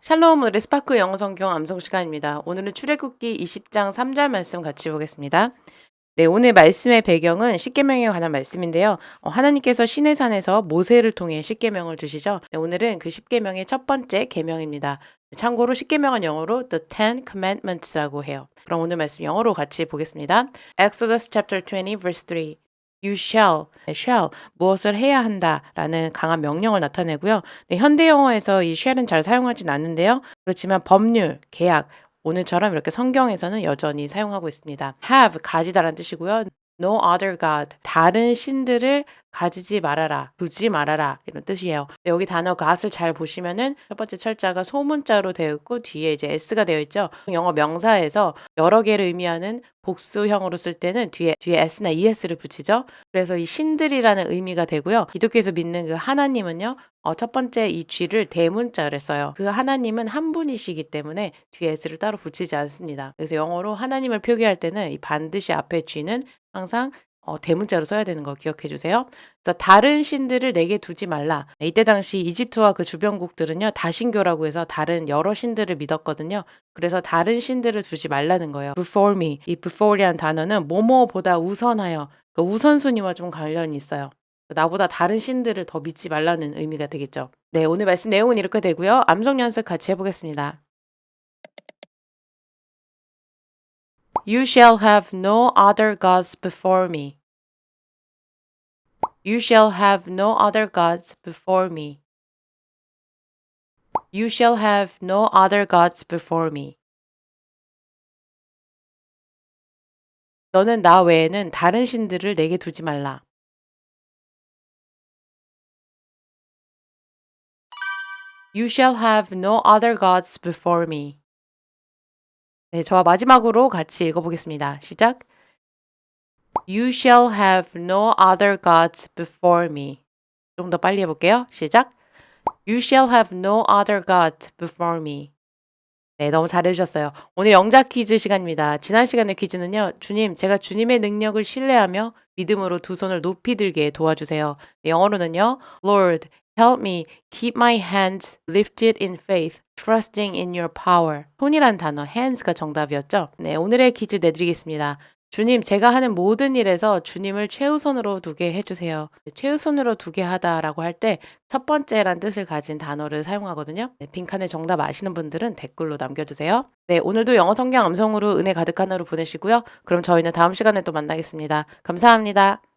샬롬 오늘의 스파크 영어 성경 암송 시간입니다. 오늘은 출애굽기 20장 3절 말씀 같이 보겠습니다. 네, 오늘 말씀의 배경은 십계명에 관한 말씀인데요. 어, 하나님께서 시내 산에서 모세를 통해 십계명을 주시죠. 네, 오늘은 그 십계명의 첫 번째 계명입니다. 참고로 십계명은 영어로 The Ten Commandments라고 해요. 그럼 오늘 말씀 영어로 같이 보겠습니다. Exodus chapter 20 verse 3. You shall, 네, shall 무엇을 해야 한다라는 강한 명령을 나타내고요. 네, 현대 영어에서 이 shall은 잘 사용하진 않는데요. 그렇지만 법률, 계약, 오늘처럼 이렇게 성경에서는 여전히 사용하고 있습니다. have 가지다라는 뜻이고요. No other god 다른 신들을 가지지 말아라, 두지 말아라 이런 뜻이에요. 네, 여기 단어 got을 잘 보시면은 첫 번째 철자가 소문자로 되어 있고 뒤에 이제 s가 되어 있죠. 영어 명사에서 여러 개를 의미하는 복수형으로 쓸 때는 뒤에 뒤에 s나 es를 붙이죠. 그래서 이 신들이라는 의미가 되고요. 기독교에서 믿는 그 하나님은요. 어, 첫 번째 이 쥐를 대문자를 했어요. 그 하나님은 한 분이시기 때문에 뒤에 s를 따로 붙이지 않습니다. 그래서 영어로 하나님을 표기할 때는 이 반드시 앞에 쥐는 항상 어, 대문자로 써야 되는 거 기억해 주세요. 그래서 다른 신들을 내게 두지 말라. 이때 당시 이집트와 그 주변국들은요, 다신교라고 해서 다른 여러 신들을 믿었거든요. 그래서 다른 신들을 두지 말라는 거예요. before me. 이 before이라는 단어는 뭐뭐보다 우선하여, 그 우선순위와 좀 관련이 있어요. 나보다 다른 신들을 더 믿지 말라는 의미가 되겠죠. 네, 오늘 말씀 내용은 이렇게 되고요. 암송 연습 같이 해보겠습니다. You shall have no other gods before me. You shall have no other gods before me. You shall have no other gods before me. 너는 나 외에는 다른 신들을 내게 두지 말라. You shall have no other gods before me. 네, 저와 마지막으로 같이 읽어보겠습니다. 시작. You shall have no other gods before me. 좀 더 빨리 해볼게요. 시작. You shall have no other gods before me. 네, 너무 잘해주셨어요. 오늘 영작 퀴즈 시간입니다. 지난 시간의 퀴즈는요, 주님, 제가 주님의 능력을 신뢰하며 믿음으로 두 손을 높이 들게 도와주세요. 네, 영어로는요, Lord, help me keep my hands lifted in faith, trusting in your power. 손이란 단어, hands가 정답이었죠? 네, 오늘의 퀴즈 내드리겠습니다. 주님, 제가 하는 모든 일에서 주님을 최우선으로 두게 해주세요. 최우선으로 두게 하다라고 할 때 첫 번째란 뜻을 가진 단어를 사용하거든요. 네, 빈칸에 정답 아시는 분들은 댓글로 남겨주세요. 네, 오늘도 영어 성경 음성으로 은혜 가득한 하루 보내시고요. 그럼 저희는 다음 시간에 또 만나겠습니다. 감사합니다.